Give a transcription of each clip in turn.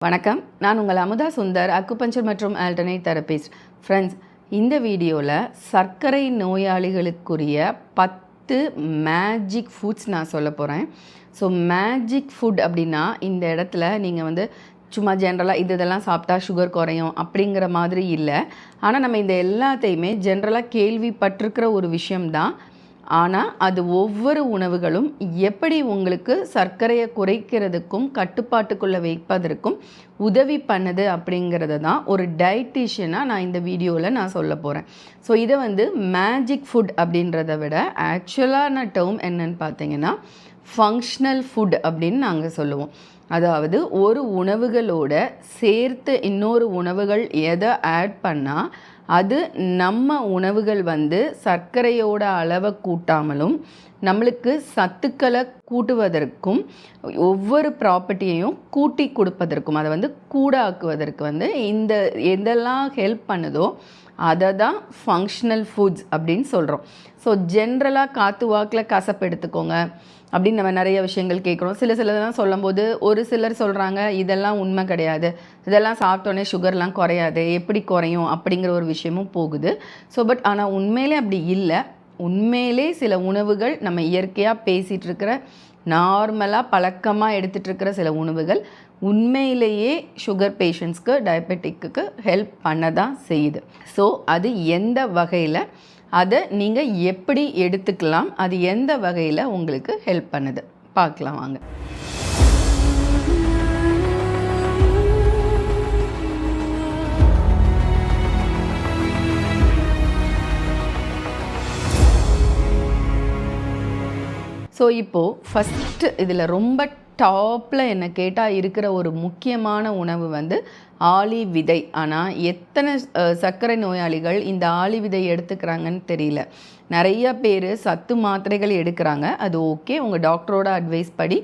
வணக்கம். நான் உங்கள் அமுதா சுந்தர் அக்குபஞ்சர் மற்றும் ஆல்டர்னேட் தெரபிஸ்ட் ஃப்ரெண்ட்ஸ் இந்த வீடியோவில் சர்க்கரை நோயாளிகளுக்குரிய பத்து மேஜிக் ஃபுட்ஸ் நான் சொல்ல போகிறேன் ஸோ மேஜிக் ஃபுட் அப்படின்னா இந்த இடத்துல நீங்கள் வந்து சும்மா ஜென்ரலாக இது இதெல்லாம் சாப்பிட்டா சுகர் குறையும் அப்படிங்கிற மாதிரி இல்லை. ஆனால் நம்ம இந்த எல்லாத்தையுமே ஜென்ரலாக கேள்விப்பட்டிருக்கிற ஒரு விஷயம்தான் ஆனால் அது ஒவ்வொரு உணவுகளும் எப்படி உங்களுக்கு சர்க்கரையை குறைக்கிறதுக்கும் கட்டுப்பாட்டுக்குள்ளே வைப்பதற்கும் உதவி பண்ணுது அப்படிங்கிறத தான் ஒரு டயட்டிஷியனாக நான் இந்த வீடியோவில் நான் சொல்ல போகிறேன் ஸோ இதை வந்து மேஜிக் ஃபுட் அப்படின்றத விட ஆக்சுவலான டேர்ம் என்னன்னு பார்த்தீங்கன்னா ஃபங்க்ஷனல் ஃபுட் அப்படின்னு நாங்கள் சொல்லுவோம். அதாவது ஒரு உணவுகளோட சேர்த்து இன்னொரு உணவுகள் எதை ஆட் பண்ணால் அது நம்ம உணவுகள் வந்து சர்க்கரையோட அளவை கூட்டாமலும் நம்மளுக்கு சத்துக்களை கூட்டுவதற்கும் ஒவ்வொரு ப்ராப்பர்ட்டியையும் கூட்டி கொடுப்பதற்கும் அதை வந்து கூடாக்குவதற்கு வந்து இந்த எதெல்லாம் ஹெல்ப் பண்ணுதோ அதை தான் ஃபங்க்ஷனல் ஃபுட்ஸ் அப்படின்னு சொல்கிறோம் ஸோ ஜென்ரலாக காற்று வாக்கில் கசப்பு எடுத்துக்கோங்க. அப்படின்னு நம்ம நிறைய விஷயங்கள் கேட்குறோம். சில சிலதெல்லாம் சொல்லும்போது ஒரு சிலர் சொல்கிறாங்க இதெல்லாம் உண்மை கிடையாது. இதெல்லாம் சாப்பிட்டோன்னே சுகர்லாம் குறையாது. எப்படி குறையும்? அப்படிங்கிற ஒரு விஷயமும் போகுது. ஸோ பட் ஆனால் உண்மையிலே அப்படி இல்லை. உண்மையிலே சில உணவுகள் நம்ம இயற்கையாக பேசிகிட்டு இருக்கிற நார்மலாக பழக்கமாக எடுத்துகிட்டு இருக்கிற சில உணவுகள் உண்மையிலேயே சுகர் பேஷண்ட்ஸ்க்கு டயபெட்டிக்கு ஹெல்ப் பண்ண தான் செய்யுது. ஸோ அது எந்த வகையில் அதை நீங்கள் எப்படி எடுத்துக்கலாம்? அது எந்த வகையில் உங்களுக்கு ஹெல்ப் பண்ணுது? பார்க்கலாம் வாங்க. ஸோ இப்போது ஃபஸ்ட்டு இதில் ரொம்ப டாப்பில் என்னை கேட்டால் இருக்கிற ஒரு முக்கியமான உணவு வந்து ஆளி விதை. ஆனால் எத்தனை சர்க்கரை நோயாளிகள் இந்த ஆளி விதை எடுத்துக்கிறாங்கன்னு தெரியல. நிறைய பேர் சத்து மாத்திரைகள் எடுக்கிறாங்க. அது ஓகே. உங்கள் டாக்டரோட அட்வைஸ் படி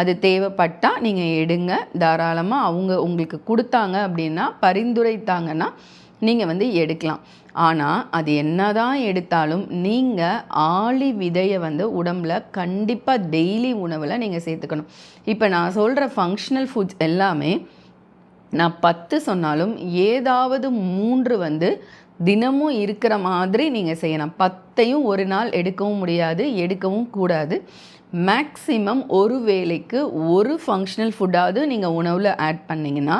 அது தேவைப்பட்டால் நீங்கள் எடுங்க. தாராளமாக அவங்க உங்களுக்கு கொடுத்தாங்க அப்படின்னா பரிந்துரைத்தாங்கன்னா நீங்கள் வந்து எடுக்கலாம். ஆனால் அது என்னதான் எடுத்தாலும் நீங்கள் ஆளி விதையை வந்து உடம்புல கண்டிப்பாக டெய்லி உணவில் நீங்கள் சேர்த்துக்கணும். இப்போ நான் சொல்கிற ஃபங்க்ஷனல் ஃபுட்ஸ் எல்லாமே நான் பத்து சொன்னாலும் ஏதாவது மூன்று வந்து தினமும் இருக்கிற மாதிரி நீங்கள் செய்யணும் பத்தையும் ஒரு நாள் எடுக்கவும் முடியாது எடுக்கவும் கூடாது. மேக்ஸிமம் ஒரு வேளைக்கு ஒரு ஃபங்க்ஷனல் ஃபுட்டாவது நீங்கள் உணவில் ஆட் பண்ணிங்கன்னா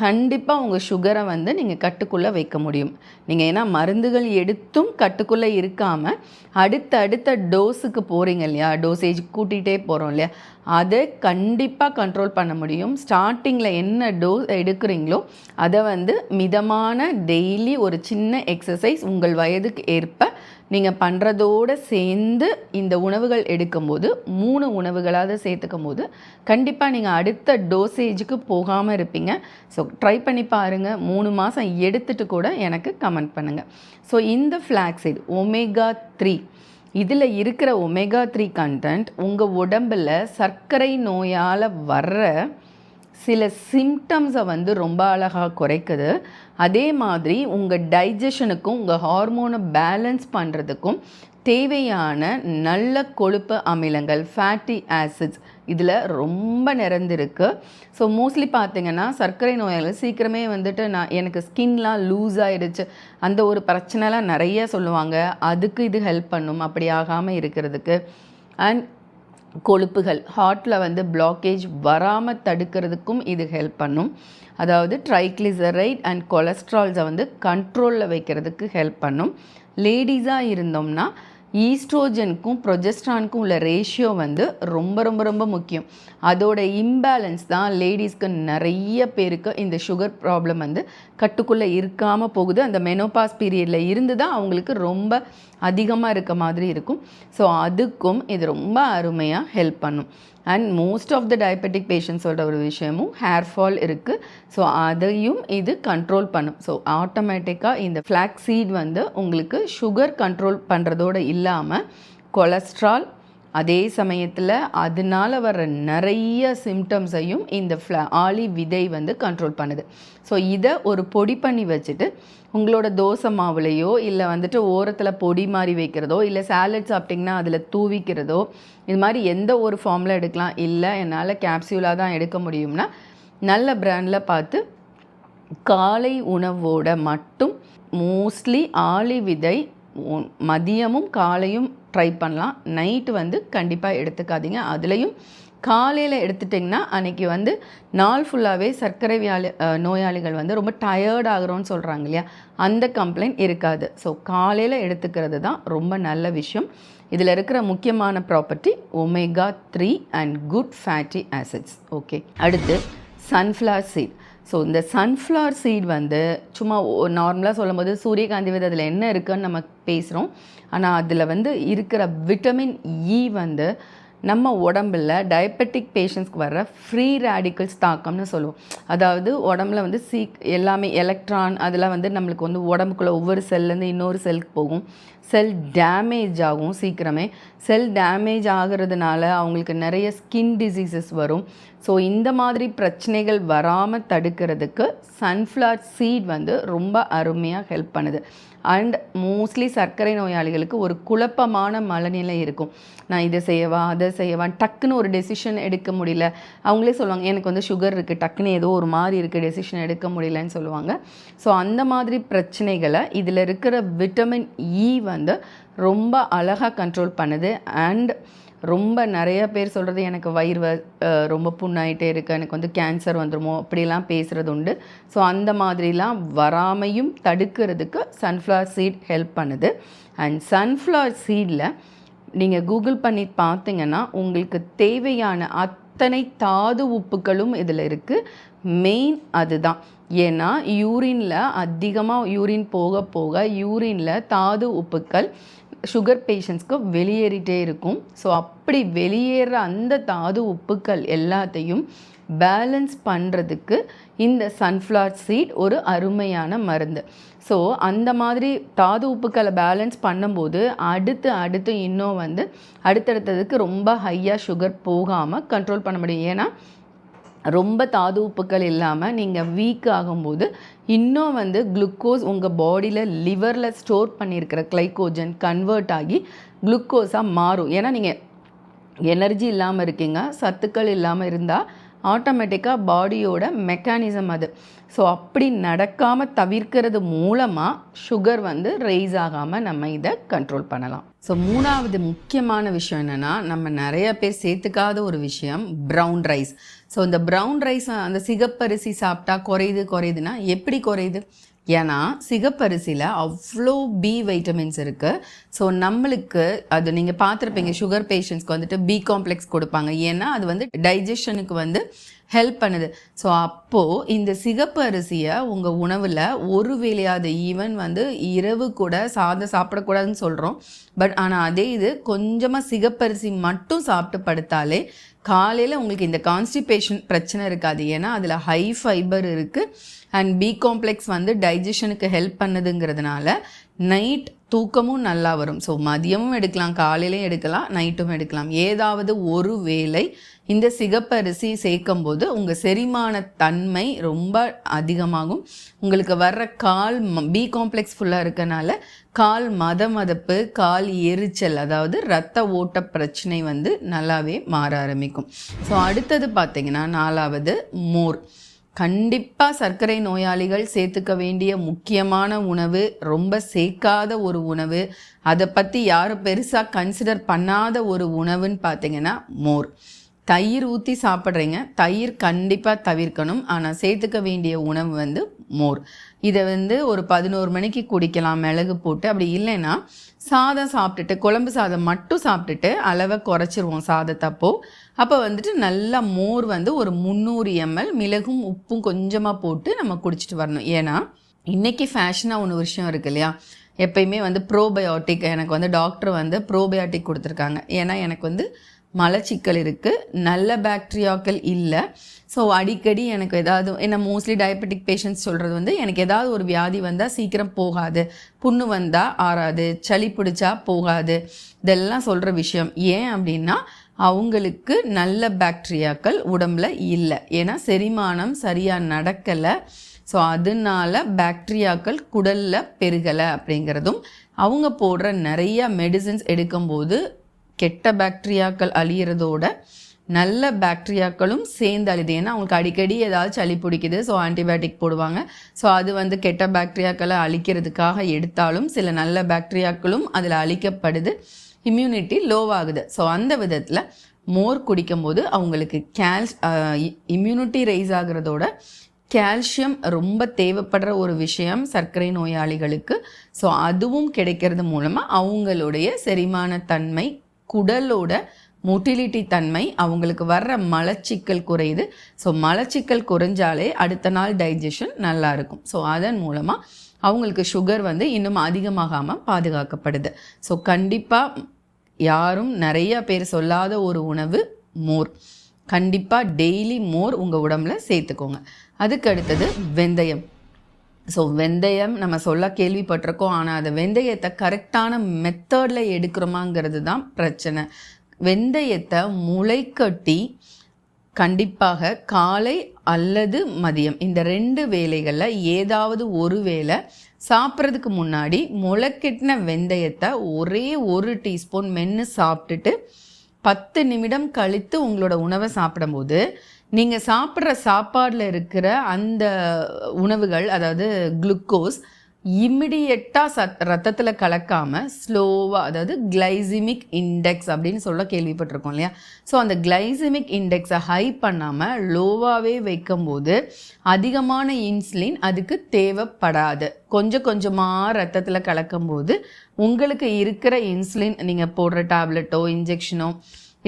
கண்டிப்பாக உங்கள் சுகரை வந்து நீங்கள் கட்டுக்குள்ளே வைக்க முடியும். நீங்கள் ஏன்னா மருந்துகள் எடுத்தும் கட்டுக்குள்ளே இருக்காமல் அடுத்த அடுத்த டோஸுக்கு போகிறீங்க இல்லையா? டோசேஜ் கூட்டிகிட்டே போகிறோம் இல்லையா? அதை கண்டிப்பாக கண்ட்ரோல் பண்ண முடியும். ஸ்டார்டிங்கில் என்ன டோஸ் எடுக்கிறீங்களோ அதை வந்து மிதமான டெய்லி ஒரு சின்ன எக்ஸசைஸ் உங்கள் வயதுக்கு ஏற்ப நீங்கள் பண்ணுறதோடு சேர்ந்து இந்த உணவுகள் எடுக்கும்போது மூணு உணவுகளாவது சேர்த்துக்கும் போது கண்டிப்பாக நீங்கள் அடுத்த டோசேஜுக்கு போகாமல் இருப்பீங்க. ஸோ ட்ரை பண்ணி பாருங்கள் மூணு மாதம் எடுத்துட்டு கூட எனக்கு கமெண்ட் பண்ணுங்கள் ஸோ இந்த ஃப்ளாக்ஸைடு ஒமேகா த்ரீ இதில் இருக்கிற ஒமேகா த்ரீ கண்டென்ட் உங்கள் உடம்பில் சர்க்கரை நோயால் வர்ற சில சிம்டம்ஸை வந்து ரொம்ப அழகாக குறைக்குது. அதே மாதிரி உங்கள் டைஜஷனுக்கும் உங்கள் ஹார்மோனை பேலன்ஸ் பண்ணுறதுக்கும் தேவையான நல்ல கொழுப்பு அமிலங்கள் ஃபேட்டி ஆசிட்ஸ் இதில் ரொம்ப நிறைந்திருக்கு. ஸோ மோஸ்ட்லி பார்த்தீங்கன்னா சர்க்கரை நோயாளிகள் சீக்கிரமே வந்துட்டு நான் எனக்கு ஸ்கின்லாம் லூஸ் ஆகிடுச்சு அந்த ஒரு பிரச்சனைலாம் நிறைய சொல்லுவாங்க. அதுக்கு இது ஹெல்ப் பண்ணும். அப்படி ஆகாமல் இருக்கிறதுக்கு. அண்ட் கொழுப்புகள் ஹார்ட்டில் வந்து பிளாக்கேஜ் வராமல் தடுக்கிறதுக்கும் இது ஹெல்ப் பண்ணும். அதாவது ட்ரைக்ளிசரைட் அண்ட் கொலஸ்ட்ரால்ஸை வந்து கண்ட்ரோலில் வைக்கிறதுக்கு ஹெல்ப் பண்ணும். லேடிஸாக இருந்தோம்னா ஈஸ்ட்ரோஜனுக்கும் ப்ரொஜெஸ்ட்ரானுக்கும் உள்ள ரேஷியோ வந்து ரொம்ப ரொம்ப ரொம்ப முக்கியம். அதோட இம்பேலன்ஸ் தான் லேடிஸ்க்கு நிறைய பேருக்கு இந்த சுகர் ப்ராப்ளம் வந்து கட்டுக்குள்ளே இருக்காமல் போகுது. அந்த மெனோபாஸ் பீரியடில் இருந்து தான் அவங்களுக்கு ரொம்ப அதிகமாக இருக்க மாதிரி இருக்கும். ஸோ அதுக்கும் இது ரொம்ப அருமையாக ஹெல்ப் பண்ணும். And most of the diabetic பேஷண்ட்ஸோட ஒரு விஷயமும் ஹேர் ஃபால் இருக்குது ஸோ அதையும் இது கண்ட்ரோல் பண்ணும். ஸோ ஆட்டோமேட்டிக்காக இந்த ஃப்ளாக் சீட் வந்து உங்களுக்கு சுகர் கண்ட்ரோல் பண்ணுறதோடு இல்லாமல் கொலஸ்ட்ரால் அதே சமயத்தில் அதனால வர்ற நிறைய சிம்டம்ஸையும் இந்த ஃப்ளா ஆளி விதை வந்து கண்ட்ரோல் பண்ணுது. ஸோ இதை ஒரு பொடி பண்ணி வச்சுட்டு உங்களோட தோசை மாவுலையோ இல்லை வந்துட்டு ஓரத்தில் பொடி மாதிரி வைக்கிறதோ இல்லை சாலட் சாப்பிட்டிங்கன்னா அதில் தூவிக்கிறதோ இது மாதிரி எந்த ஒரு ஃபார்மில் எடுக்கலாம் இல்லை என்னால் கேப்சியூலாக தான் எடுக்க முடியும்னா நல்ல பிராண்டில் பார்த்து காலை உணவோட மட்டும் மோஸ்ட்லி ஆளி விதை மதியமும் காலையும் ட்ரை பண்ணலாம். நைட்டு வந்து கண்டிப்பாக எடுத்துக்காதீங்க. அதுலேயும் காலையில் எடுத்துட்டிங்கன்னா அன்னைக்கு வந்து நாள் ஃபுல்லாகவே சர்க்கரை வியாழி நோயாளிகள் வந்து ரொம்ப டயர்டாகிறோன்னு சொல்கிறாங்க இல்லையா? அந்த கம்ப்ளைண்ட் இருக்காது. ஸோ காலையில் எடுத்துக்கிறது தான் ரொம்ப நல்ல விஷயம். இதில் இருக்கிற முக்கியமான property omega three and good fatty acids okay அடுத்து சன்ஃப்ளவர் சீட் ஸோ இந்த சன்ஃப்ளவர் சீட் வந்து சும்மா நார்மலாக சொல்லும்போது சூரியகாந்தி விதை அதில் என்ன இருக்குன்னு நம்ம பேசுகிறோம் ஆனால் அதில் வந்து இருக்கிற விட்டமின் இ e வந்து நம்ம உடம்புல டயபெட்டிக் பேஷண்ட்ஸ்க்கு வர்ற ஃப்ரீ ரேடிக்கல்ஸ் தாக்கம்னு சொல்லுவோம். அதாவது உடம்புல வந்து சீக் எல்லாமே எலக்ட்ரான் அதெல்லாம் வந்து நம்மளுக்கு வந்து உடம்புக்குள்ளே ஒவ்வொரு செல்லேருந்து இன்னொரு செல்லுக்கு போகும். செல் டேமேஜ் ஆகும் சீக்கிரமே. செல் டேமேஜ் ஆகிறதுனால அவங்களுக்கு நிறைய ஸ்கின் டிசீசஸ் வரும். ஸோ இந்த மாதிரி பிரச்சனைகள் வராமல் தடுக்கிறதுக்கு சன்ஃப்ளவர் சீட் வந்து ரொம்ப அருமையாக ஹெல்ப் பண்ணுது. அண்ட் மோஸ்ட்லி சர்க்கரை நோயாளிகளுக்கு ஒரு குழப்பமான மனநிலை இருக்கும். நான் இதை செய்யவா அதை செய்யவா டக்குன்னு ஒரு டெசிஷன் எடுக்க முடியல. அவங்களே சொல்லுவாங்க எனக்கு வந்து சுகர் இருக்குது டக்குன்னு ஏதோ ஒரு மாதிரி இருக்குது டெசிஷன் எடுக்க முடியலன்னு சொல்லுவாங்க. ஸோ அந்த மாதிரி பிரச்சனைகளை இதில் இருக்கிற விட்டமின் இ e வந்து ரொம்ப அழகாக கண்ட்ரோல் பண்ணுது. அண்ட் ரொம்ப நிறைய பேர் சொல்கிறது எனக்கு வயிறு வ ரொம்ப புண்ணாயிட்டே இருக்கு. எனக்கு வந்து கேன்சர் வந்துடுமோ அப்படிலாம் பேசுகிறது உண்டு. ஸோ அந்த மாதிரிலாம் வராமையும் தடுக்கிறதுக்கு சன்ஃப்ளவர் சீட் ஹெல்ப் பண்ணுது. அண்ட் சன்ஃப்ளவர் சீடில் நீங்கள் கூகுள் பண்ணி பார்த்தீங்கன்னா உங்களுக்கு தேவையான அத்தனை தாது உப்புகளும் இதில் இருக்குது மெயின் அதுதான். ஏன்னா யூரினில் அதிகமாக யூரின் போக போக யூரினில் தாது உப்புக்கள் சுகர் பேஷண்ட்ஸ்க்கு வெளியேறிட்டே இருக்கும். ஸோ அப்படி வெளியேற அந்த தாது உப்புக்கள் எல்லாத்தையும் பேலன்ஸ் பண்ணுறதுக்கு இந்த சன்ஃப்ளவர் சீட் ஒரு அருமையான மருந்து. ஸோ அந்த மாதிரி தாது உப்புக்களை பேலன்ஸ் பண்ணும்போது அடுத்து அடுத்து இன்னும் வந்து அடுத்தடுத்ததுக்கு ரொம்ப ஹையாக சுகர் போகாமல் கண்ட்ரோல் பண்ண முடியும். ஏன்னா ரொம்ப தாது உப்புக்கள் இல்லாமல் நீங்கள் வீக் ஆகும்போது இன்னும் வந்து குளுக்கோஸ் உங்கள் பாடியில் லிவரில் ஸ்டோர் பண்ணியிருக்கிற கிளைக்கோஜன் கன்வெர்ட் ஆகி குளுக்கோஸாக மாறும். ஏன்னா நீங்கள் எனர்ஜி இல்லாமல் இருக்கீங்க சத்துக்கள் இல்லாமல் இருந்தால் ஆட்டோமேட்டிக்காக பாடியோட மெக்கானிசம் அது. ஸோ அப்படி நடக்காமல் தவிர்க்கிறது மூலமாக சுகர் வந்து ரைஸ் ஆகாமல் நம்ம இதை கண்ட்ரோல் பண்ணலாம். ஸோ மூணாவது முக்கியமான விஷயம் என்னென்னா நம்ம நிறைய பேர் சேர்த்துக்காத ஒரு விஷயம் ப்ரௌன் ரைஸ் ஸோ இந்த ப்ரௌன் ரைஸ் அந்த சிகப்பரிசி சாப்பிட்டா குறையுது குறையுதுன்னா எப்படி குறையுது? ஏன்னா சிகப்பரிசியில் அவ்வளோ பி வைட்டமின்ஸ் இருக்குது ஸோ நம்மளுக்கு அது நீங்கள் பார்த்துருப்பீங்க சுகர் பேஷண்ட்ஸ்க்கு வந்துட்டு பி காம்ப்ளெக்ஸ் கொடுப்பாங்க. ஏன்னா அது வந்து டைஜஷனுக்கு வந்து ஹெல்ப் பண்ணுது. ஸோ அப்போது இந்த சிகப்பு அரிசியை உங்கள் உணவில் ஒரு வேலையாவது ஈவன் வந்து இரவு கூட சாதம் சாப்பிடக்கூடாதுன்னு சொல்கிறோம் பட் ஆனால் அதே இது கொஞ்சமாக சிகப்பரிசி மட்டும் சாப்பிட்டு படுத்தாலே காலையில் உங்களுக்கு இந்த கான்ஸ்டிபேஷன் பிரச்சனை இருக்காது. ஏன்னா அதில் ஹை ஃபைபர் இருக்குது அண்ட் பி காம்ப்ளெக்ஸ் வந்து டைஜஷனுக்கு ஹெல்ப் பண்ணுதுங்கிறதுனால நைட் தூக்கமும் நல்லா வரும். ஸோ மதியமும் எடுக்கலாம் காலையிலையும் எடுக்கலாம் நைட்டும் எடுக்கலாம். ஏதாவது ஒரு வேலை இந்த சிகப்பரிசி சேர்க்கும் போது உங்கள் செரிமான தன்மை ரொம்ப அதிகமாகும். உங்களுக்கு வர்ற கால் பி காம்ப்ளெக்ஸ் ஃபுல்லாக இருக்கனால கால் மத மதப்பு கால் எரிச்சல் அதாவது ரத்த ஓட்ட பிரச்சனை வந்து நல்லாவே மாற ஆரம்பிக்கும். ஸோ அடுத்தது பார்த்தீங்கன்னா நாலாவது மோர். கண்டிப்பாக சர்க்கரை நோயாளிகள் சேர்த்துக்க வேண்டிய முக்கியமான உணவு ரொம்ப சேர்க்காத ஒரு உணவு அதை பற்றி யாரும் பெருசாக கன்சிடர் பண்ணாத ஒரு உணவுன்னு பார்த்தீங்கன்னா மோர். தயிர் ஊற்றி சாப்பிட்றீங்க. தயிர் கண்டிப்பாக தவிர்க்கணும். ஆனால் சேர்த்துக்க வேண்டிய உணவு வந்து மோர். இதை வந்து ஒரு பதினோரு மணிக்கு குடிக்கலாம் மிளகு போட்டு. அப்படி இல்லைன்னா சாதம் சாப்பிட்டுட்டு குழம்பு சாதம் மட்டும் சாப்பிட்டுட்டு அளவை குறைச்சிருவோம் சாதத்தப்போ அப்போ. வந்துட்டு நல்லா மோர் வந்து ஒரு முந்நூறு எம்எல் மிளகும் உப்பும் கொஞ்சமாக போட்டு நம்ம குடிச்சிட்டு வரணும். ஏன்னா இன்றைக்கி ஃபேஷனாக ஒன்று விஷயம் இருக்கு இல்லையா? எப்பயுமே வந்து ப்ரோபயோட்டிக் எனக்கு வந்து டாக்டர் வந்து ப்ரோபயோட்டிக் கொடுத்துருக்காங்க. ஏன்னா எனக்கு வந்து மலச்சிக்கல் இருக்குது நல்ல பாக்டீரியாக்கள் இல்லை. ஸோ அடிக்கடி எனக்கு ஏதாவது என்ன மோஸ்ட்லி டயபெட்டிக் பேஷண்ட்ஸ் சொல்கிறது வந்து எனக்கு ஏதாவது ஒரு வியாதி வந்தால் சீக்கிரம் போகாது. புண்ணு வந்தால் ஆறாது. சளி பிடிச்சா போகாது. இதெல்லாம் சொல்கிற விஷயம். ஏன் அப்படின்னா அவங்களுக்கு நல்ல பாக்டீரியாக்கள் உடம்புல இல்லை. ஏன்னா செரிமானம் சரியாக நடக்கலை. ஸோ அதனால பாக்டீரியாக்கள் குடலில் பெருகலை அப்படிங்கிறதும் அவங்க போடுற நிறைய மெடிசின்ஸ் எடுக்கும்போது கெட்ட பாக்டீரியாக்கள் அழியிறதோட நல்ல பாக்டீரியாக்களும் சேர்ந்து அழுது ஏன்னா அவங்களுக்கு அடிக்கடி ஏதாவது சளி பிடிக்குது ஸோ ஆன்டிபயோட்டிக் போடுவாங்க. ஸோ அது வந்து கெட்ட பாக்டீரியாக்களை அழிக்கிறதுக்காக எடுத்தாலும் சில நல்ல பாக்டீரியாக்களும் அதில் அழிக்கப்படுது. இம்யூனிட்டி லோவாகுது ஸோ அந்த விதத்தில் மோர் குடிக்கும்போது அவங்களுக்கு கேல்ஸ் இம்யூனிட்டி ரைஸ் ஆகிறதோட கால்சியம் ரொம்ப தேவைப்படுற ஒரு விஷயம் சர்க்கரை நோயாளிகளுக்கு. ஸோ அதுவும் கிடைக்கிறது மூலமாக அவங்களுடைய செரிமான தன்மை குடலோட மொட்டிலிட்டி தன்மை அவங்களுக்கு வர்ற மலச்சிக்கல் குறையுது. ஸோ மலச்சிக்கல் குறைஞ்சாலே அடுத்த நாள் டைஜஷன் நல்லா இருக்கும் ஸோ அதன் மூலமாக அவங்களுக்கு சுகர் வந்து இன்னும் அதிகமாகாமல் பாதுகாக்கப்படுது. ஸோ கண்டிப்பாக யாரும் நிறைய பேர் சொல்லாத ஒரு உணவு மோர். கண்டிப்பாக டெய்லி மோர் உங்கள் உடம்புல சேர்த்துக்கோங்க. அதுக்கு அடுத்தது வெந்தயம். ஸோ வெந்தயம் நம்ம சொல்ல கேள்விப்பட்டிருக்கோம். ஆனால் அந்த வெந்தயத்தை கரெக்டான மெத்தடில் எடுக்கிறோமாங்கிறது தான் பிரச்சனை. வெந்தயத்தை முளைக்கட்டி கண்டிப்பாக காலை அல்லது மதியம் இந்த ரெண்டு வேலைகளில் ஏதாவது ஒரு வேளை சாப்பிட்றதுக்கு முன்னாடி முளைக்கட்டின வெந்தயத்தை ஒரே ஒரு டீஸ்பூன் மென்று சாப்பிட்டுட்டு பத்து நிமிடம் கழித்து உங்களோட உணவை சாப்பிடும்போது நீங்கள் சாப்பிட்ற சாப்பாடில் இருக்கிற அந்த உணவுகள் அதாவது குளுக்கோஸ் இம்மிடியட்டாக சத் ரத்தத்தில் கலக்காமல் ஸ்லோவாக அதாவது கிளைசிமிக் இண்டெக்ஸ் அப்படின்னு சொல்ல கேள்விப்பட்டிருக்கோம் இல்லையா? ஸோ அந்த கிளைசிமிக் இண்டெக்ஸை ஹை பண்ணாமல் லோவாகவே வைக்கும்போது அதிகமான இன்சுலின் அதுக்கு தேவைப்படாது. கொஞ்சம் கொஞ்சமாக ரத்தத்தில் கலக்கும்போது உங்களுக்கு இருக்கிற இன்சுலின் நீங்கள் போடுற டேப்லெட்டோ இன்ஜெக்ஷனோ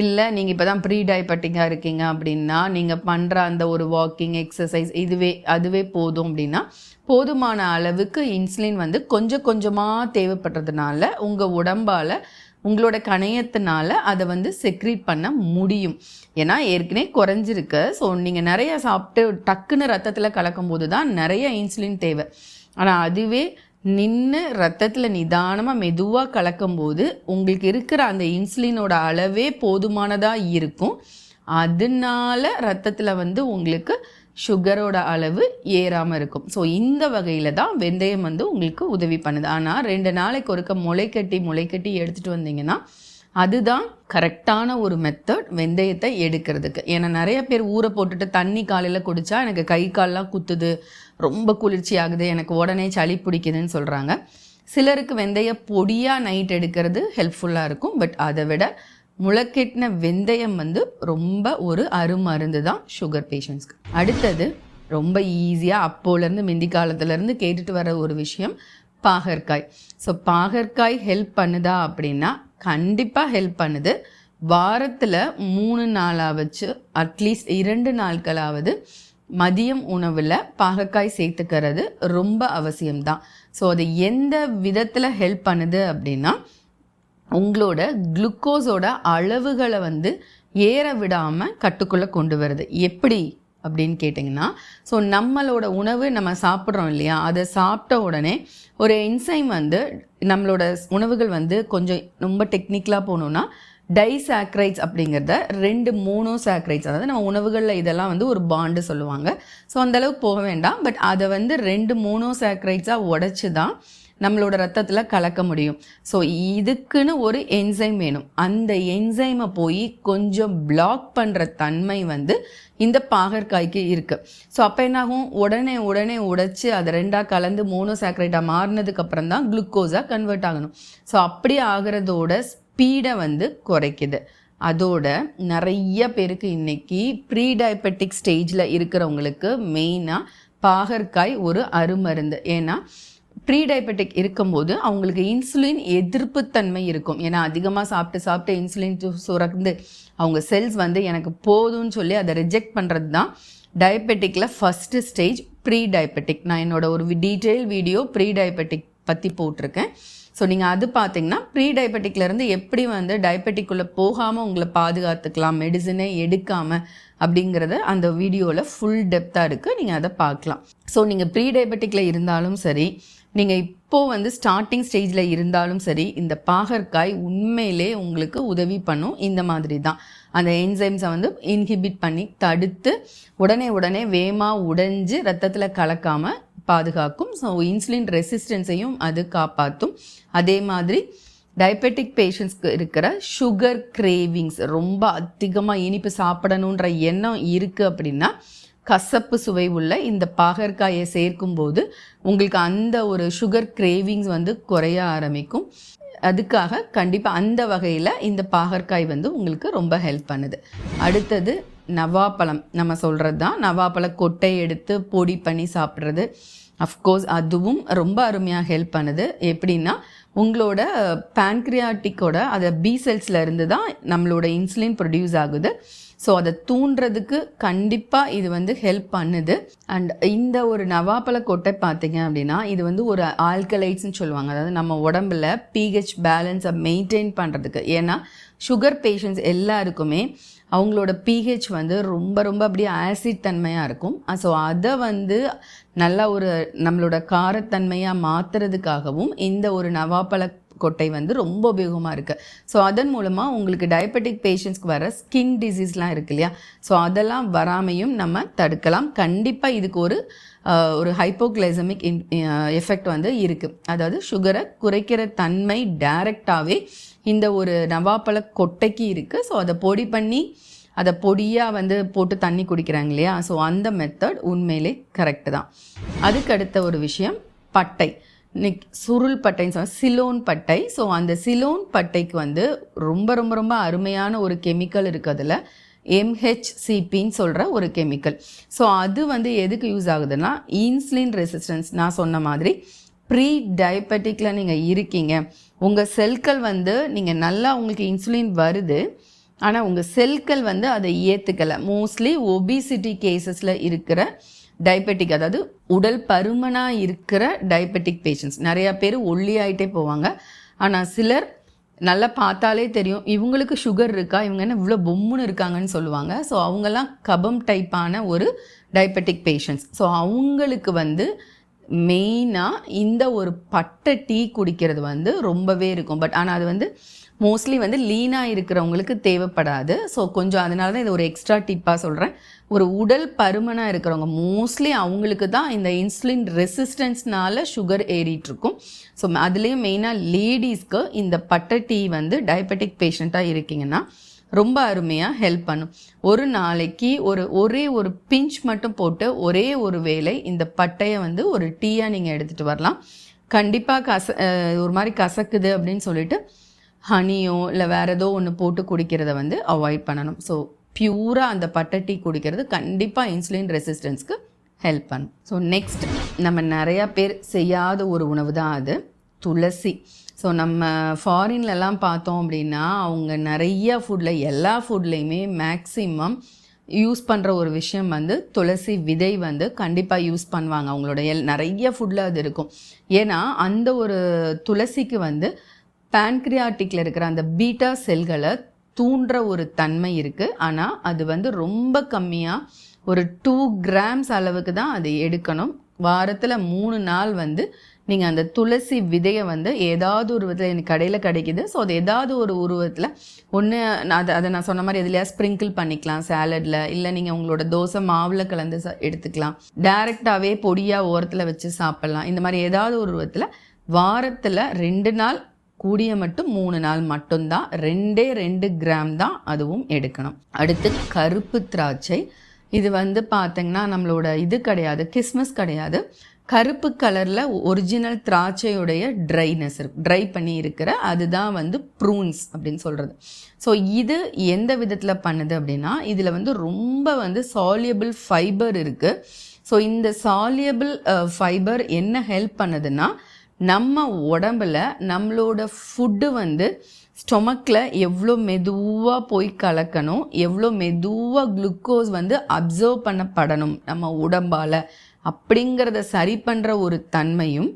இல்லை நீங்கள் இப்போ தான் ப்ரீ டயபெட்டிக்காக இருக்கீங்க அப்படின்னா நீங்கள் பண்ணுற அந்த ஒரு வாக்கிங் எக்ஸசைஸ் இதுவே அதுவே போதும் அப்படின்னா போதுமான அளவுக்கு இன்சுலின் வந்து கொஞ்சம் கொஞ்சமாக தேவைப்படுறதுனால உங்கள் உடம்பால் உங்களோட கணையத்தினால அதை வந்து செக்ரீட் பண்ண முடியும். ஏன்னா ஏற்கனவே குறைஞ்சிருக்கு. ஸோ நீங்கள் நிறைய சாப்பிட்டு டக்குன்னு ரத்தத்தில் கலக்கும்போது தான் நிறைய இன்சுலின் தேவை. ஆனால் அதுவே நின்று ரத்தத்தில் நிதானமாக மெதுவாக கலக்கும்போது உங்களுக்கு இருக்கிற அந்த இன்சுலினோட அளவே போதுமானதாக இருக்கும். அதனால ரத்தத்தில் வந்து உங்களுக்கு சுகரோட அளவு ஏறாமல் இருக்கும். ஸோ இந்த வகையில் தான் வெந்தயம் வந்து உங்களுக்கு உதவி பண்ணுது. ஆனால் ரெண்டு நாளைக்கு ஒருக்க முளைக்கட்டி முளைக்கட்டி எடுத்துகிட்டு வந்தீங்கன்னா அதுதான் கரெக்டான ஒரு மெத்தட் வெந்தயத்தை எடுக்கிறதுக்கு. ஏன்னா நிறைய பேர் ஊற போட்டுட்டு தண்ணி காலையில் குடித்தா எனக்கு கை கால்லாம் குத்துது ரொம்ப குளிர்ச்சி ஆகுது எனக்கு உடனே சளி பிடிக்குதுன்னு சொல்கிறாங்க சிலருக்கு வெந்தய பொடியாக நைட் எடுக்கிறது ஹெல்ப்ஃபுல்லாக இருக்கும். பட் அதை விட முளைக்கெட்டின வெந்தயம் வந்து ரொம்ப ஒரு அருமருந்து தான் சுகர் பேஷண்ட்ஸ்க்கு அடுத்தது ரொம்ப ஈஸியாக அப்போலேருந்து மிந்தி காலத்துலேருந்து கேட்டுட்டு வர ஒரு விஷயம் பாகற்காய். ஸோ பாகற்காய் ஹெல்ப் பண்ணுதா அப்படின்னா கண்டிப்பாக ஹெல்ப் பண்ணுது. வாரத்தில் மூணு நாளாக வச்சு அட்லீஸ்ட் இரண்டு நாட்களாவது மதியம் உணவில் பாகக்காய் சேர்த்துக்கிறது ரொம்ப அவசியம்தான். ஸோ அது எந்த விதத்தில் ஹெல்ப் பண்ணுது அப்படின்னா உங்களோட குளுக்கோஸோட அளவுகளை வந்து ஏற விடாமல் கட்டுக்குள்ளே கொண்டு வருது. எப்படி அப்படின்னு கேட்டிங்கன்னா ஸோ நம்மளோட உணவு நம்ம சாப்பிட்றோம் இல்லையா? அதை சாப்பிட்ட உடனே ஒரு என்சைம் வந்து நம்மளோட உணவுகள் வந்து கொஞ்சம் ரொம்ப டெக்னிக்கலாக போகணுன்னா டைசாக்ரைட்ஸ் அப்படிங்கிறத ரெண்டு மோனோ சாக்ரைட்ஸ் அதாவது நம்ம உணவுகளில் இதெல்லாம் வந்து ஒரு பாண்டு சொல்லுவாங்க. ஸோ அந்தளவுக்கு போக வேண்டாம். பட் அதை வந்து ரெண்டு மோனோ சாக்ரைட்ஸாக உடச்சி தான் நம்மளோட ரத்தத்தில் கலக்க முடியும். ஸோ இதுக்குன்னு ஒரு என்சைம் வேணும். அந்த என்சைமை போய் கொஞ்சம் பிளாக் பண்ணுற தன்மை வந்து இந்த பாகற்காய்க்கு இருக்குது ஸோ அப்போ என்னாகும்? உடனே உடனே உடைச்சி அதை ரெண்டாக கலந்து மோனோசாக்ரைட்டாக மாறினதுக்கு அப்புறம் தான் குளுக்கோஸாக கன்வெர்ட் ஆகணும். ஸோ அப்படி ஆகிறதோட ஸ்பீடை வந்து குறைக்குது. அதோட நிறைய பேருக்கு இன்னைக்கு ப்ரீ டயபெட்டிக் ஸ்டேஜில் இருக்கிறவங்களுக்கு மெயினாக பாகற்காய் ஒரு அருமருந்து. ஏன்னா ப்ரீ டயபெட்டிக் இருக்கும்போது அவங்களுக்கு இன்சுலின் எதிர்ப்புத்தன்மை இருக்கும். ஏன்னா அதிகமாக சாப்பிட்டு சாப்பிட்டு இன்சுலின் சுரந்து அவங்க செல்ஸ் வந்து எனக்கு போதும்னு சொல்லி அதை ரிஜெக்ட் பண்ணுறது தான் டயபெட்டிக்கில் ஃபஸ்ட்டு ஸ்டேஜ் ப்ரீ டயபெட்டிக் நான் என்னோட ஒரு டீட்டெயில் வீடியோ ப்ரீ டயபெட்டிக் பற்றி போட்டிருக்கேன். ஸோ நீங்கள் அது பார்த்தீங்கன்னா ப்ரீ டயபெட்டிக்லேருந்து எப்படி வந்து டயபெட்டிக்குள்ளே போகாமல் உங்களை பாதுகாத்துக்கலாம் மெடிசனே எடுக்காமல் அப்படிங்கிறத அந்த வீடியோவில் ஃபுல் டெப்த்தாக இருக்குது நீங்கள் அதை பார்க்கலாம். ஸோ நீங்கள் ப்ரீ டயபெட்டிக்கில் இருந்தாலும் சரி நீங்கள் இப்போது வந்து ஸ்டார்டிங் ஸ்டேஜில் இருந்தாலும் சரி இந்த பாகற்காய் உண்மையிலே உங்களுக்கு உதவி பண்ணும். இந்த மாதிரி தான் அந்த என்சைம்ஸை வந்து இன்ஹிபிட் பண்ணி தடுத்து உடனே உடனே வேமாக உடைஞ்சு ரத்தத்தில் கலக்காமல் பாதுகாக்கும். ஸோ இன்சுலின் ரெசிஸ்டன்ஸையும் அது காப்பாற்றும் அதே மாதிரி டயபெட்டிக் பேஷண்ட்ஸ்க்கு இருக்கிற சுகர் கிரேவிங்ஸ் ரொம்ப அதிகமாக இனிப்பு சாப்பிடணுன்ற எண்ணம் இருக்குது அப்படின்னா கசப்பு சுவை உள்ள இந்த பாகற்காயை சேர்க்கும்போது உங்களுக்கு அந்த ஒரு சுகர் கிரேவிங்ஸ் வந்து குறைய ஆரம்பிக்கும். அதுக்காக கண்டிப்பாக அந்த வகையில் இந்த பாகற்காய் வந்து உங்களுக்கு ரொம்ப ஹெல்ப் பண்ணுது. அடுத்தது நவாப்பழம். நம்ம சொல்கிறது தான் நவாப்பழ கொட்டை எடுத்து பொடி பண்ணி சாப்பிட்றது. அஃப்கோர்ஸ் அதுவும் ரொம்ப அருமையாக ஹெல்ப் பண்ணுது. எப்படின்னா உங்களோட பேன்க்ரியாட்டிக்கோட அதை பி செல்ஸில் இருந்து தான் நம்மளோட இன்சுலின் ப்ரொடியூஸ் ஆகுது. ஸோ அதை தூண்டுறதுக்கு கண்டிப்பாக இது வந்து ஹெல்ப் பண்ணுது. அண்ட் இந்த ஒரு நவாப்பழ கொட்டை பார்த்தீங்க அப்படின்னா இது வந்து ஒரு ஆல்கலைட்ஸ்னு சொல்லுவாங்க. அதாவது நம்ம உடம்புல பிஹெச் பேலன்ஸை மெயின்டைன் பண்ணுறதுக்கு ஏன்னா சுகர் பேஷண்ட்ஸ் எல்லாருக்குமே அவங்களோட பிஹெச் வந்து ரொம்ப ரொம்ப அப்படியே ஆசிட் தன்மையாக இருக்கும். ஸோ அதை வந்து நல்லா ஒரு நம்மளோட காரத்தன்மையாக மாற்றுறதுக்காகவும் இந்த ஒரு நவாப்பழ கொட்டை வந்து ரொம்ப உபயோகமாக இருக்குது ஸோ அதன் மூலமாக உங்களுக்கு டயபெட்டிக் பேஷண்ட்ஸ்க்கு வர ஸ்கின் டிசீஸ்லாம் இருக்கு இல்லையா? ஸோ அதெல்லாம் வராமையும் நம்ம தடுக்கலாம். கண்டிப்பாக இதுக்கு ஒரு ஒரு ஹைப்போக்ளைசமிக் இன் எஃபெக்ட் வந்து இருக்குது அதாவது சுகரை குறைக்கிற தன்மை டைரெக்டாகவே இந்த ஒரு நவாப்பழ கொட்டைக்கு இருக்குது ஸோ அதை பொடி பண்ணி அதை பொடியாக வந்து போட்டு தண்ணி குடிக்கிறாங்க இல்லையா? ஸோ அந்த மெத்தட் உண்மையிலே கரெக்டு தான். அதுக்கு அடுத்த ஒரு விஷயம் பட்டை. நிக் சுருள் பட்டைன்னு சொன்னால் சிலோன் பட்டை. ஸோ அந்த சிலோன் பட்டைக்கு வந்து ரொம்ப ரொம்ப ரொம்ப அருமையான ஒரு கெமிக்கல் இருக்குது எம்ஹெச்சிபின்னு சொல்கிற ஒரு கெமிக்கல். ஸோ அது வந்து எதுக்கு யூஸ் ஆகுதுன்னா இன்சுலின் ரெசிஸ்டன்ஸ் நான் சொன்ன மாதிரி ப்ரீ டயபெட்டிக்கில் நீங்கள் இருக்கீங்க. உங்கள் செல்கள் வந்து நீங்கள் நல்லா உங்களுக்கு இன்சுலின் வருது. ஆனால் உங்கள் செல்கள் வந்து அதை ஏற்றுக்கலை மோஸ்ட்லி ஒபிசிட்டி கேசஸில் இருக்கிற டயபெட்டிக் அதாவது உடல் பருமனாக இருக்கிற டயபெட்டிக் பேஷண்ட்ஸ் நிறையா பேர் ஒல்லி ஆகிட்டே போவாங்க. ஆனால் சிலர் நல்லா பார்த்தாலே தெரியும் இவங்களுக்கு சுகர் இருக்கா இவங்க என்ன இவ்வளோ பொம்முன்னு இருக்காங்கன்னு சொல்லுவாங்க. ஸோ அவங்கெல்லாம் கபம் டைப்பான ஒரு டயபெட்டிக் பேஷண்ட்ஸ் ஸோ அவங்களுக்கு வந்து மெயினாக இந்த ஒரு பட்டை டீ குடிக்கிறது வந்து ரொம்பவே இருக்கும். பட் ஆனால் அது வந்து மோஸ்ட்லி வந்து லீனாக இருக்கிறவங்களுக்கு தேவைப்படாது. ஸோ கொஞ்சம் அதனால தான் இது ஒரு எக்ஸ்ட்ரா டிப்பாக சொல்கிறேன் ஒரு உடல் பருமனாக இருக்கிறவங்க மோஸ்ட்லி அவங்களுக்கு தான் இந்த இன்சுலின் ரெசிஸ்டன்ஸ்னால சுகர் ஏறிட்டுருக்கும் ஸோ அதுலேயும் மெயினாக லேடிஸ்க்கு இந்த பட்டை டீ வந்து டயபெட்டிக் பேஷண்ட்டாக இருக்கீங்கன்னா ரொம்ப அருமையாக ஹெல்ப் பண்ணும். ஒரு நாளைக்கு ஒரு ஒரே ஒரு பிஞ்ச் மட்டும் போட்டு ஒரே ஒரு வேலை இந்த பட்டையை வந்து ஒரு டீயாக நீங்கள் எடுத்துகிட்டு வரலாம். கண்டிப்பாக கச ஒரு மாதிரி கசக்குது அப்படின்னு சொல்லிட்டு ஹனியோ இல்லை வேறு ஏதோ ஒன்று போட்டு குடிக்கிறத வந்து அவாய்ட் பண்ணணும். ஸோ பியூராக அந்த பட்டை டீ குடிக்கிறது கண்டிப்பாக இன்சுலின் ரெசிஸ்டன்ஸ்க்கு ஹெல்ப் பண்ணும். ஸோ நெக்ஸ்ட் நம்ம நிறையா பேர் செய்யாத ஒரு உணவு தான் அது துளசி. ஸோ நம்ம ஃபாரின்லலாம் பார்த்தோம் அப்படின்னா அவங்க நிறைய ஃபுட்டில் எல்லா ஃபுட்லேயுமே மேக்ஸிமம் யூஸ் பண்ணுற ஒரு விஷயம் வந்து துளசி விதை வந்து கண்டிப்பாக யூஸ் பண்ணுவாங்க. அவங்களோட எல் நிறைய ஃபுட்டில் அது இருக்கும். ஏன்னா அந்த ஒரு துளசிக்கு வந்து பேன்க்ரியாட்டிக்கில் இருக்கிற அந்த பீட்டா செல்களை தூண்டுற ஒரு தன்மை இருக்குது ஆனால் அது வந்து ரொம்ப கம்மியாக ஒரு டூ கிராம்ஸ் அளவுக்கு தான் அதை எடுக்கணும். வாரத்தில் மூணு நாள் வந்து நீங்கள் அந்த துளசி விதையை வந்து ஏதாவது ஒரு விதத்தில் எனக்கு கடையில் கிடைக்கிது. ஸோ அது ஏதாவது ஒரு உருவத்தில் ஒன்று அதை அதை நான் சொன்ன மாதிரி எதுலையா ஸ்ப்ரிங்கிள் பண்ணிக்கலாம் சேலடில் இல்லை நீங்கள் உங்களோட தோசை மாவில் கலந்து எடுத்துக்கலாம். டேரெக்டாகவே பொடியாக ஓரத்தில் வச்சு சாப்பிட்லாம். இந்த மாதிரி ஏதாவது ஒரு உருவத்தில் வாரத்தில் ரெண்டு நாள் கூடிய மட்டும் மூணு நாள் மட்டும்தான். ரெண்டே ரெண்டு கிராம் தான் அதுவும் எடுக்கணும். அடுத்து கருப்பு திராட்சை. இது வந்து பார்த்தீங்கன்னா நம்மளோட இது கிடையாது கிறிஸ்மஸ் கிடையாது. கருப்பு கலரில் ஒரிஜினல் திராட்சையுடைய ட்ரைனஸ் இருக்கு ட்ரை பண்ணி இருக்கிற அதுதான் வந்து ப்ரூன்ஸ் அப்படின்னு சொல்கிறது ஸோ இது எந்த விதத்தில் பண்ணுது அப்படின்னா இதில் வந்து ரொம்ப வந்து சாலியபிள் ஃபைபர் இருக்குது ஸோ இந்த சாலியபிள் ஃபைபர் என்ன ஹெல்ப் பண்ணுதுன்னா நம்ம உடம்புல நம்மளோட ஃபுட்டு வந்து ஸ்டொமக்கில் எவ்வளோ மெதுவாக போய் கலக்கணும் எவ்வளோ மெதுவாக குளுக்கோஸ் வந்து அப்சர்வ் பண்ணப்படணும் நம்ம உடம்பால் அப்படிங்கிறத சரி பண்ணுற ஒரு தன்மையும்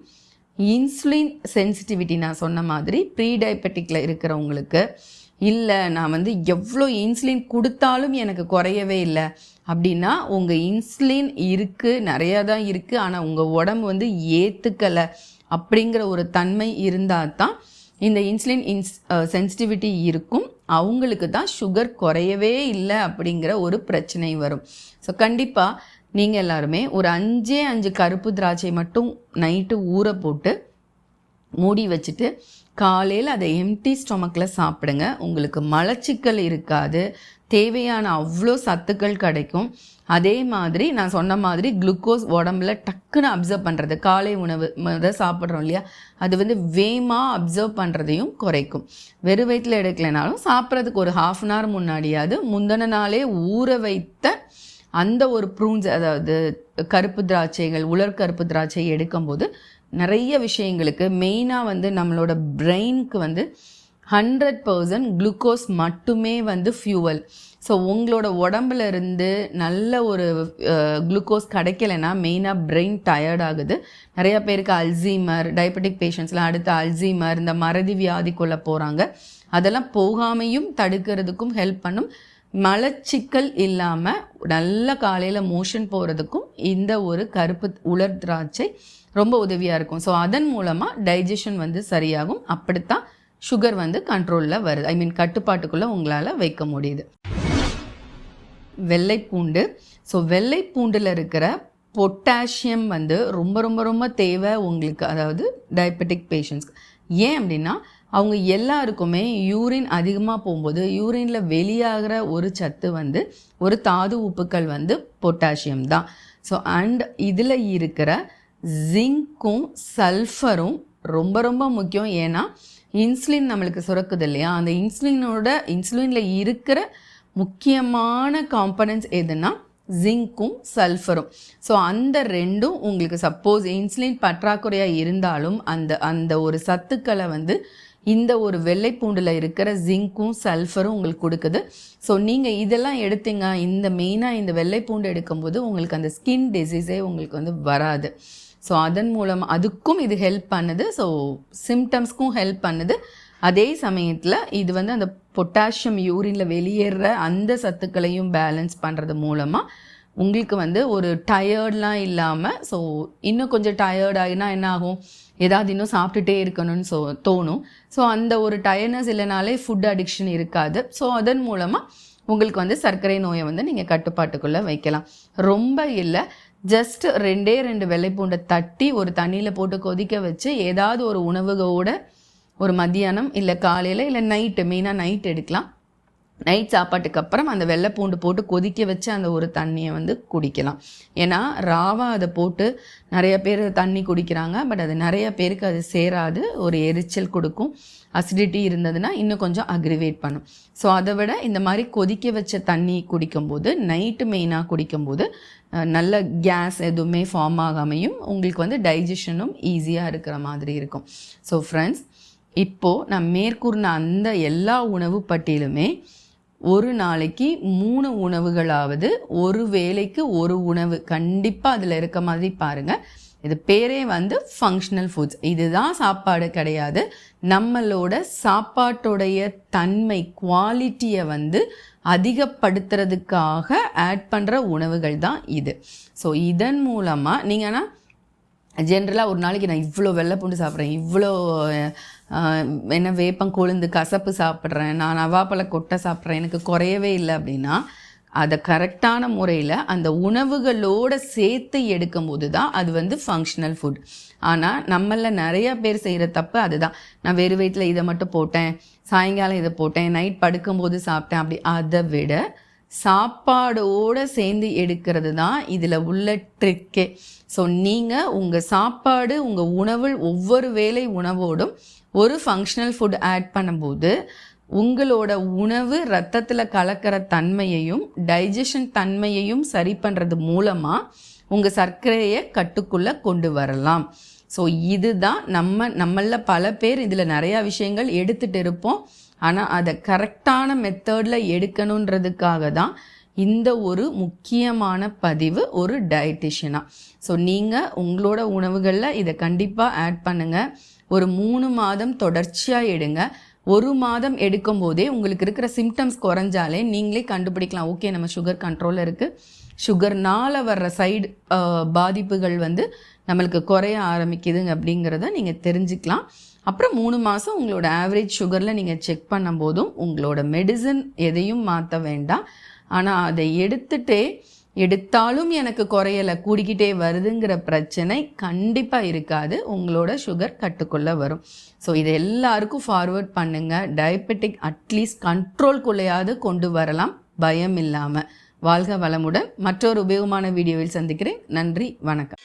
இன்சுலின் சென்சிட்டிவிட்டி நான் சொன்ன மாதிரி ப்ரீ டயபெட்டிக்கில் இருக்கிறவங்களுக்கு இல்லை நான் வந்து எவ்வளோ இன்சுலின் கொடுத்தாலும் எனக்கு குறையவே இல்லை அப்படின்னா உங்கள் இன்சுலின் இருக்குது நிறையா தான் இருக்குது ஆனால் உங்கள் உடம்பு வந்து ஏற்றுக்கலை அப்படிங்கிற ஒரு தன்மை இருந்தால் தான் இந்த இன்சுலின் இன்ஸ் சென்சிட்டிவிட்டி இருக்கும். அவங்களுக்கு தான் சுகர் குறையவே இல்லை அப்படிங்கிற ஒரு பிரச்சனை வரும். ஸோ கண்டிப்பாக நீங்கள் எல்லாருமே ஒரு அஞ்சே அஞ்சு கருப்பு திராட்சை மட்டும் நைட்டு ஊற போட்டு மூடி வச்சுட்டு காலையில் அதை எம்டி ஸ்டொமக்கில் சாப்பிடுங்க. உங்களுக்கு மலச்சிக்கல் இருக்காது. தேவையான அவ்வளோ சத்துக்கள் கிடைக்கும். அதே மாதிரி நான் சொன்ன மாதிரி குளுக்கோஸ் உடம்புல டக்குன்னு அப்சர்வ் பண்ணுறது காலை உணவு முதல் சாப்பிட்றோம் இல்லையா? அது வந்து வேமாக அப்சர்வ் பண்ணுறதையும் குறைக்கும். வெறும் வயிற்றில் எடுக்கலைனாலும் சாப்பிட்றதுக்கு ஒரு ஹாஃப் அன் ஹவர் முன்னாடியாவது முந்தின நாளே ஊற வைத்த அந்த ஒரு ப்ரூன்ஸ் அதாவது கருப்பு திராட்சைகள் உலர் கருப்பு திராட்சை எடுக்கும்போது நிறைய விஷயங்களுக்கு மெயினாக வந்து நம்மளோட பிரெயினுக்கு வந்து ஹண்ட்ரட் பர்சன்ட் குளுக்கோஸ் மட்டுமே வந்து ஃபியூவல் ஸோ உங்களோட உடம்புல இருந்து நல்ல ஒரு குளுக்கோஸ் கிடைக்கலனா மெயினாக பிரெயின் டயர்ட் ஆகுது. நிறைய பேருக்கு அல்சீமர் டயபெட்டிக் பேஷண்ட்ஸ்லாம் அடுத்து அல்சீமர் இந்த மறதி வியாதிக்குள்ளே போகிறாங்க அதெல்லாம் போகாமையும் தடுக்கிறதுக்கும் ஹெல்ப் பண்ணும். மலச்சிக்கல் இல்லாமல் நல்ல காலையில் மோஷன் போகிறதுக்கும் இந்த ஒரு கருப்பு உலர் திராட்சை ரொம்ப உதவியாக இருக்கும். ஸோ அதன் மூலமாக டைஜஷன் வந்து சரியாகும். அப்படித்தான் சுகர் வந்து கண்ட்ரோலில் வருது. ஐ மீன் கட்டுப்பாட்டுக்குள்ளே உங்களால் வைக்க முடியுது. வெள்ளைப்பூண்டு ஸோ வெள்ளைப்பூண்டில் இருக்கிற பொட்டாசியம் வந்து ரொம்ப ரொம்ப ரொம்ப தேவை உங்களுக்கு அதாவது டயபெட்டிக் பேஷண்ட்ஸ்க்கு ஏன் அப்படின்னா அவங்க எல்லாருக்குமே யூரின் அதிகமாக போகும்போது யூரினில் வெளியாகிற ஒரு சத்து வந்து ஒரு தாது உப்புக்கள் வந்து பொட்டாசியம் தான். ஸோ அண்ட் இதில் இருக்கிற ஜிங்க்கும் சல்ஃபரும் ரொம்ப ரொம்ப முக்கியம். ஏன்னா இன்சுலின் நம்மளுக்கு சுரக்குது இல்லையா? அந்த இன்சுலினோட இன்சுலினில் இருக்கிற முக்கியமான காம்பனன்ட்ஸ் எதுனா ஜிங்க்கும் சல்ஃபரும் ஸோ அந்த ரெண்டும் உங்களுக்கு சப்போஸ் இன்சுலின் பற்றாக்குறையாக இருந்தாலும் அந்த அந்த ஒரு சத்துக்களை வந்து இந்த ஒரு வெள்ளைப்பூண்டில் இருக்கிற ஜிங்க்கும் சல்ஃபரும் உங்களுக்கு கொடுக்குது. ஸோ நீங்கள் இதெல்லாம் எடுத்தீங்க இந்த மெயினாக இந்த வெள்ளைப்பூண்டு எடுக்கும்போது உங்களுக்கு அந்த ஸ்கின் டிசீஸே உங்களுக்கு வந்து வராது. ஸோ அதன் மூலம் அதுக்கும் இது ஹெல்ப் பண்ணுது. ஸோ சிம்டம்ஸ்க்கும் ஹெல்ப் பண்ணுது. அதே சமயத்தில் இது வந்து அந்த பொட்டாசியம் யூரினில் வெளியேற அந்த சத்துக்களையும் பேலன்ஸ் பண்ணுறது மூலமாக உங்களுக்கு வந்து ஒரு டயர்ட்லாம் இல்லாமல் ஸோ இன்னும் கொஞ்சம் டயர்ட் ஆகினா என்ன ஆகும் ஏதாவது இன்னும் சாப்பிட்டுட்டே இருக்கணும்னு ஸோ தோணும். ஸோ அந்த ஒரு டயர்னஸ் இல்லைனாலே ஃபுட் அடிக்ஷன் இருக்காது. ஸோ அதன் மூலமாக உங்களுக்கு வந்து சர்க்கரை நோயை வந்து நீங்கள் கட்டுப்பாட்டுக்குள்ளே வைக்கலாம். ரொம்ப இல்லை. ஜஸ்ட் ரெண்டே ரெண்டு வெள்ளைப்பூண்டை தட்டி ஒரு தண்ணியில் போட்டு கொதிக்க வச்சு ஏதாவது ஒரு உணவுகளோட ஒரு மதியானம் இல்லை காலையில் இல்லை நைட்டு மெயினாக நைட் எடுக்கலாம். நைட் சாப்பாட்டுக்கு அப்புறம் அந்த வெள்ளை பூண்டு போட்டு கொதிக்க வச்சு அந்த ஒரு தண்ணியை வந்து குடிக்கலாம். ஏன்னா ராவா அதை போட்டு நிறைய பேர் தண்ணி குடிக்கிறாங்க. பட் அது நிறைய பேருக்கு அது சேராது. ஒரு எரிச்சல் கொடுக்கும். அசிடிட்டி இருந்ததுன்னா இன்னும் கொஞ்சம் அக்ரிவேட் பண்ணும். ஸோ அதை விட இந்த மாதிரி கொதிக்க வச்ச தண்ணி குடிக்கும்போது நைட்டு மெயினாக குடிக்கும்போது நல்ல கேஸ் எதுவுமே ஃபார்ம் ஆகாமையும் உங்களுக்கு வந்து டைஜஷனும் ஈஸியாக இருக்கிற மாதிரி இருக்கும். ஸோ ஃப்ரெண்ட்ஸ் இப்போது நான் மேற்கூறின அந்த எல்லா உணவு பட்டியலுமே ஒரு நாளைக்கு மூணு உணவுகளாவது ஒரு வேளைக்கு ஒரு உணவு. கண்டிப்பாக அதில் இருக்க மாதிரி பாருங்கள் இது பேரே வந்து ஃபங்க்ஷனல் ஃபுட்ஸ் இதுதான் சாப்பாடு கிடையாது. நம்மளோட சாப்பாட்டுடைய தன்மை குவாலிட்டியை வந்து அதிகப்படுத்துறதுக்காக ஆட் பண்ணுற உணவுகள் தான் இது. ஸோ இதன் மூலமாக நீங்கன்னா ஜென்ரலாக ஒரு நாளைக்கு நான் இவ்வளோ வெள்ளை பூண்டு சாப்பிட்றேன் இவ்வளோ என்ன வேப்பம் கொழுந்து கசப்பு சாப்பிட்றேன். நான் நவாப்பழ கொட்டை சாப்பிட்றேன். எனக்கு குறையவே இல்லை அப்படின்னா அதை கரெக்டான முறையில் அந்த உணவுகளோடு சேர்த்து எடுக்கும்போது தான் அது வந்து ஃபங்க்ஷனல் ஃபுட் ஆனால் நம்மளில் நிறைய பேர் செய்கிற தப்பு அதுதான். நான் வெறு வயிற்றில் இதை மட்டும் போட்டேன் சாயங்காலம் இதை போட்டேன் நைட் படுக்கும்போது சாப்பிட்டேன் அப்படி. அதை விட சாப்பாடோடு சேர்ந்து எடுக்கிறது தான் இதில் உள்ள ட்ரிக்கே ஸோ நீங்கள் உங்கள் சாப்பாடு உங்கள் உணவு ஒவ்வொரு வேலை உணவோடும் ஒரு ஃபங்க்ஷனல் ஃபுட் ஆட் பண்ணும்போது உங்களோட உணவு ரத்தத்தில் கலக்கிற தன்மையையும் டைஜஷன் தன்மையையும் சரி பண்ணுறது மூலமாக உங்கள் சர்க்கரையை கட்டுக்குள்ளே கொண்டு வரலாம். ஸோ இதுதான் நம்ம நம்மளில் பல பேர் இதில் நிறையா விஷயங்கள் எடுத்துகிட்டு இருப்போம். ஆனால் அதை கரெக்டான மெத்தடில் எடுக்கணுன்றதுக்காக தான் இந்த ஒரு முக்கியமான பதிவு ஒரு டயட்டிஷியனாக ஸோ நீங்கள் உங்களோட உணவுகளில் இதை கண்டிப்பாக ஆட் பண்ணுங்கள் ஒரு மூணு மாதம் தொடர்ச்சியாக எடுங்க. ஒரு மாதம் எடுக்கும் போதே உங்களுக்கு இருக்கிற சிம்டம்ஸ் குறைஞ்சாலே நீங்களே கண்டுபிடிக்கலாம். ஓகே நம்ம சுகர் கண்ட்ரோலில் இருக்குது சுகர்னால் வர்ற சைடு பாதிப்புகள் வந்து நம்மளுக்கு குறைய ஆரம்பிக்குதுங்க அப்படிங்கிறத நீங்கள் தெரிஞ்சுக்கலாம். அப்புறம் மூணு மாதம் உங்களோட ஆவரேஜ் சுகரில் நீங்கள் செக் பண்ணும்போதும் உங்களோட மெடிசன் எதையும் மாற்ற வேண்டாம். ஆனால் அதை எடுத்துகிட்டே எடுத்தாலும் எனக்கு குறையலை கூடிக்கிட்டே வருதுங்கிற பிரச்சனை கண்டிப்பாக இருக்காது. உங்களோட சுகர் கட்டுக்குள்ளே வரும். ஸோ இது எல்லாருக்கும் ஃபார்வர்ட் பண்ணுங்கள் டயபெட்டிக் அட்லீஸ்ட் கண்ட்ரோல்குள்ளையாவது கொண்டு வரலாம். பயம் இல்லாமல் வாழ்க வளமுடன். மற்றொரு உபயோகமான வீடியோவில் சந்திக்கிறேன். நன்றி வணக்கம்.